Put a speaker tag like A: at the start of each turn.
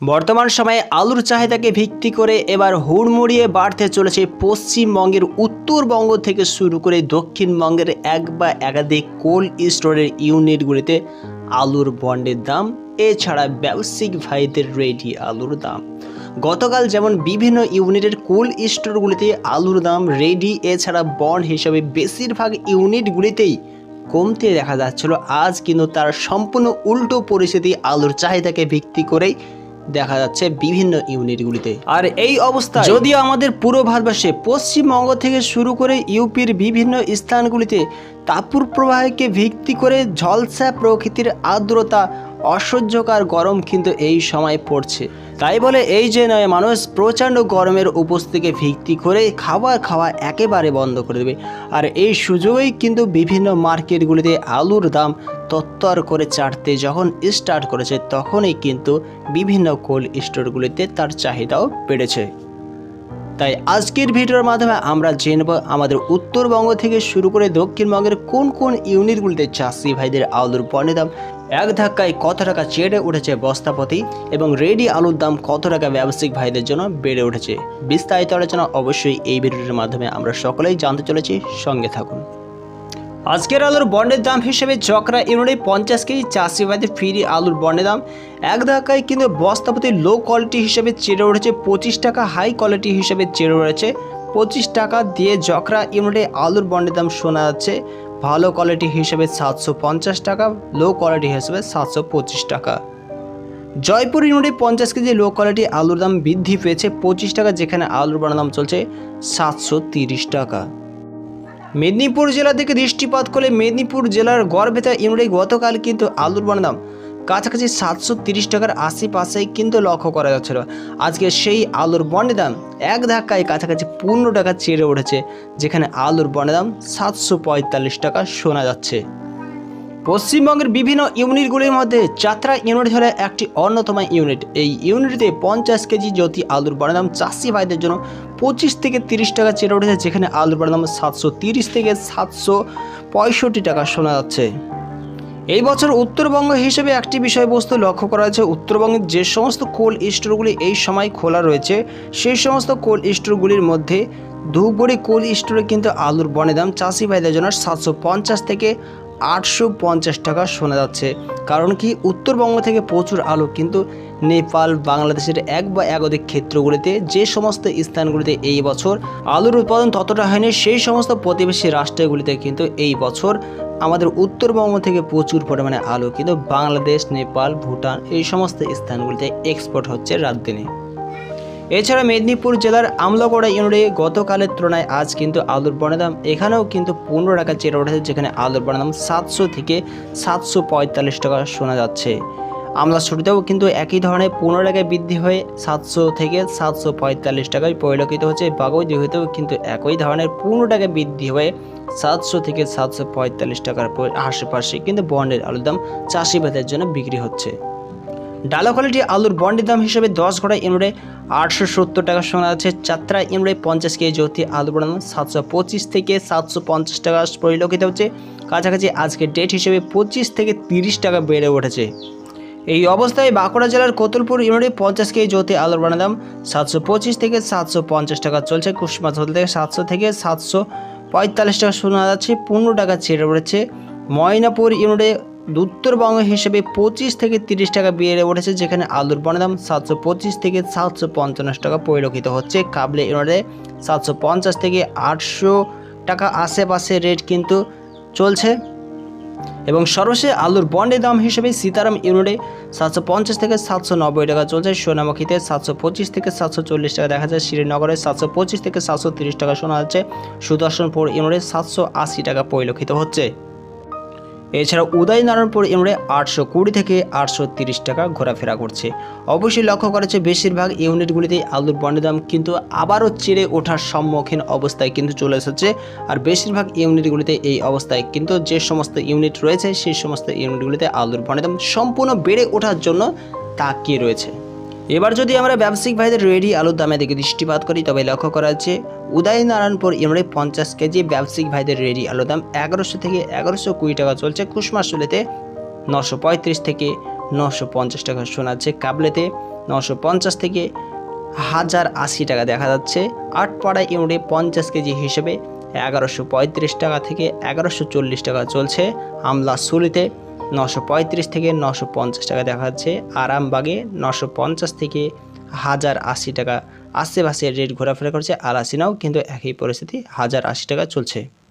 A: বর্তমান সময়ে আলুর চাহিদাকে ভিত্তি করে এবার হুড়মুড়িয়ে বাড়তে চলেছে পশ্চিমবঙ্গের উত্তরবঙ্গ থেকে শুরু করে দক্ষিণবঙ্গের এক বা একাধিক কোল্ড স্টোরের ইউনিটগুলিতে আলুর বন্ডের দাম, এছাড়া ব্যবসায়িক ভাইদের রেডি আলুর দাম। গতকাল যেমন বিভিন্ন ইউনিটের কোল্ড স্টোরগুলিতে আলুর দাম রেডি, এছাড়া বন্ড হিসাবে বেশিরভাগ ইউনিটগুলিতেই কমতে দেখা যাচ্ছিল। আজ কিন্তু তার সম্পূর্ণ উল্টো পরিস্থিতি আলুর চাহিদাকে ভিত্তি করেই দেখা যাচ্ছে বিভিন্ন ইউনিটগুলিতে। আর এই অবস্থা যদিও আমাদের পুরো ভারতবর্ষে পশ্চিমবঙ্গ থেকে শুরু করে ইউপির বিভিন্ন স্থানগুলিতে তাপুর প্রবাহকে ভিত্তি করে ঝলসা প্রকৃতির আর্দ্রতা অসহ্যকর গরম কিন্তু এই সময় পড়ছে। তাই বলে এই যে নয়, মানুষ প্রচণ্ড গরমের উপস্থিতিকে ভিত্তি করে খাবার খাওয়া একেবারে বন্ধ করে দেবে। আর এই সুযোগেই কিন্তু বিভিন্ন মার্কেটগুলিতে আলুর দাম তত্তর করে চাটতে যখন স্টার্ট করেছে, তখনই কিন্তু বিভিন্ন কোল্ড স্টোরগুলিতে তার চাহিদাও বেড়েছে। তাই আজকের ভিডিওর মাধ্যমে আমরা জেনব আমাদের উত্তরবঙ্গ থেকে শুরু করে দক্ষিণবঙ্গের কোন কোন ইউনিটগুলিতে চাষি ভাইদের আলুর পণ্যের দাম এক ধাক্কায় কত টাকা চেড়ে উঠেছে বস্তাপতি এবং রেডি আলুর দাম কত টাকা ব্যবসায়িক ভাইদের জন্য বেড়ে উঠেছে? বিস্তারিত আলোচনা অবশ্যই এই ভিডিওটির মাধ্যমে আমরা সকলেই জানতে চলেছি। সঙ্গে থাকুন। আজকের আলুর বন্ডের দাম হিসেবে চক্রা ইউনিটে পঞ্চাশ কেজি চাষি ভাইদের ফ্রি আলুর বন্ডের দাম। এক ধাক্কায় কিন্তু বস্তাপতি লো কোয়ালিটি হিসেবে চেড়ে উঠেছে পঁচিশ টাকা হাই কোয়ালিটি হিসেবে চেড়ে উঠেছে পঁচিশ টাকা দিয়ে জকরা ইউনিটে আলুর বন্ডের দাম শোনা যাচ্ছে। ভালো কোয়ালিটি হিসেবে সাতশো পঞ্চাশ টাকা লো কোয়ালিটি হিসেবে সাতশো পঁচিশ টাকা। জয়পুর ইউনিটে পঞ্চাশ কেজি লো কোয়ালিটি আলুর দাম বৃদ্ধি পেয়েছে পঁচিশ টাকা, যেখানে আলুর বন্ডের দাম চলছে সাতশো তিরিশ টাকা। মেদিনীপুর জেলা থেকে দৃষ্টিপাত করলে মেদিনীপুর জেলার গড়বেতা ইউনিটে গতকাল কিন্তু আলুর বন্ডের দাম কাছাকাছি সাতশো তিরিশ টাকার আশেপাশেই কিন্তু লক্ষ্য করা যাচ্ছিল। আজকে সেই আলুর বন্ডের দাম এক ধাক্কায় কাছাকাছি পনেরো টাকা চেড়ে উঠেছে, যেখানে আলুর বন্ডের দাম সাতশো পঁয়তাল্লিশ টাকা শোনা যাচ্ছে। পশ্চিমবঙ্গের বিভিন্ন ইউনিটগুলির মধ্যে যাত্রা ইউনিট হলো একটি অন্যতম ইউনিট। এই ইউনিটে পঞ্চাশ কেজি জ্যোতি আলুর বড় দাম চাষি ভাইদের জন্য পঁচিশ থেকে তিরিশ টাকা চেড়ে উঠেছে, যেখানে আলুর বড় দাম সাতশো তিরিশ থেকে সাতশো পঁয়ষট্টি টাকা শোনা যাচ্ছে। এই বছর উত্তরবঙ্গ হিসেবে একটি বিষয়বস্তু লক্ষ্য করা হয়েছে, উত্তরবঙ্গের যে সমস্ত কোল্ড স্টোরগুলি এই সময় খোলা রয়েছে, সেই সমস্ত কোল্ড স্টোরগুলির মধ্যে ধূপগুড়ি কোল্ড স্টোরে কিন্তু আলুর বনের দাম চাষি ভাইদের জন্য সাতশো পঞ্চাশ থেকে আটশো পঞ্চাশ টাকা শোনা যাচ্ছে। কারণ কি, উত্তরবঙ্গ থেকে প্রচুর আলু কিন্তু নেপাল, বাংলাদেশের এক বা একাধিক ক্ষেত্রগুলিতে যে সমস্ত স্থানগুলিতে এই বছর আলুর উৎপাদন ততটা হয়নি, সেই সমস্ত প্রতিবেশী রাষ্ট্রগুলিতে কিন্তু এই বছর আমাদের উত্তরবঙ্গ থেকে প্রচুর পরিমাণে আলু কিন্তু বাংলাদেশ, নেপাল, ভুটান এই সমস্ত স্থানগুলিতে এক্সপোর্ট হচ্ছে রাত দিনে। এছাড়া মেদিনীপুর জেলার আমলাগড়া ইউনিটে গতকালের তুলনায় আজ কিন্তু আলুর বনের দাম এখানেও কিন্তু পনেরো টাকা চেড়ে উঠেছে, যেখানে আলুর বনের দাম সাতশো থেকে সাতশো পঁয়তাল্লিশ টাকা শোনা যাচ্ছে। আমলা ছুটিতেও কিন্তু একই ধরনের পনেরো টাকায় বৃদ্ধি হয়ে সাতশো থেকে সাতশো পঁয়তাল্লিশ টাকায় পরিলক্ষিত হচ্ছে বাগৈ দিঘিতেও কিন্তু একই ধরনের পনেরো টাকা বৃদ্ধি হয়ে সাতশো থেকে সাতশো পঁয়তাল্লিশ টাকার আশেপাশে কিন্তু বন্ডের আলুর দাম চাষি চাষিবাদের জন্য বিক্রি হচ্ছে। ডালা কোয়ালিটি আলুর বন্ডের দাম হিসেবে দশ ঘোড়া ইউনিটে আটশো সত্তর টাকা শোনা যাচ্ছে চাত্রা ইউনিটে পঞ্চাশ কেজি জ্যোতি বন্ডের দাম সাতশো পঁচিশ থেকে সাতশো পঞ্চাশ টাকা পরিলক্ষিত হচ্ছে। কাছাকাছি আজকের ডেট হিসেবে পঁচিশ থেকে তিরিশ টাকা বেড়ে উঠেছে। এই অবস্থায় বাঁকুড়া জেলার কতুলপুর ইউনিটে পঞ্চাশ কেজি জ্যোতি আলুর বানার দাম সাতশো পঁচিশ থেকে সাতশো পঞ্চাশ টাকা চলছে। কুসুমা ঝোল থেকে সাতশো থেকে সাতশো পঁয়তাল্লিশ টাকা শোনা যাচ্ছে, পনেরো টাকা ছেড়ে পড়েছে। ময়নাপুর ইউনিটে উত্তরবঙ্গ হিসেবে পঁচিশ থেকে তিরিশ টাকা বেড়ে উঠেছে, যেখানে আলুর বনের দাম সাতশো পঁচিশ থেকে সাতশো পঞ্চান্ন টাকা পরিলক্ষিত হচ্ছে। কাবলে ইউনিটে সাতশো পঞ্চাশ থেকে আটশো টাকা আশেপাশে রেট কিন্তু চলছে। এবং সর্বশেষ আলুর বন্ডের দাম হিসেবে সীতারাম ইউনিটে সাতশো পঞ্চাশ থেকে সাতশো নব্বই টাকা চলছে। সোনামুখীতে সাতশো পঁচিশ থেকে সাতশো চল্লিশ টাকা দেখা যায়। শ্রীনগরে সাতশো পঁচিশ থেকে সাতশো তিরিশ টাকা শোনা যাচ্ছে। সুদর্শনপুর ইউনিটে সাতশো আশি টাকা পরিলক্ষিত হচ্ছে। এছাড়া উদয়নারায়ণপুর ইউনিটে আটশো কুড়ি থেকে আটশো তিরিশ টাকা ঘোরাফেরা করছে। অবশ্যই লক্ষ্য করেছে বেশিরভাগ ইউনিটগুলিতে আলুর বন্ডের দাম কিন্তু আবারও চেড়ে ওঠার সম্মুখীন অবস্থায় কিন্তু চলে এসেছে। আর বেশিরভাগ ইউনিটগুলিতে এই অবস্থায় কিন্তু যে সমস্ত ইউনিট রয়েছে, সেই সমস্ত ইউনিটগুলিতে আলুর বন্ডের দাম সম্পূর্ণ বেড়ে ওঠার জন্য তাকিয়ে রয়েছে। এবার যদি আমরা ব্যবসায়িক ভাইদের রেডি আলুর দামে দিকে দৃষ্টিপাত করি, তবে লক্ষ্য করা যাচ্ছে উদয়নারায়ণপুর ইউনিটে পঞ্চাশ কেজি ব্যবসায়িক ভাইদের রেডি আলুর দাম এগারোশো থেকে এগারোশো কুড়ি টাকা চলছে। কুসমাশুলিতে নশো পঁয়ত্রিশ থেকে নশো পঞ্চাশ টাকা শোনাচ্ছে। কাবলেতে নশো পঞ্চাশ থেকে হাজার আশি টাকা দেখা যাচ্ছে। আটপাড়া ইউনিটে পঞ্চাশ কেজি হিসেবে এগারোশো পঁয়ত্রিশ টাকা থেকে এগারোশো চল্লিশ টাকা চলছে। আমলা সুলিতে নশো থেকে নশো টাকা দেখা যাচ্ছে আরামবাগে নশো থেকে হাজার আশি টাকা। আশেপাশে রেট ঘোরাফেরা করছে আলাসিনাও, কিন্তু একই পরিস্থিতি, হাজার আশি টাকা চলছে।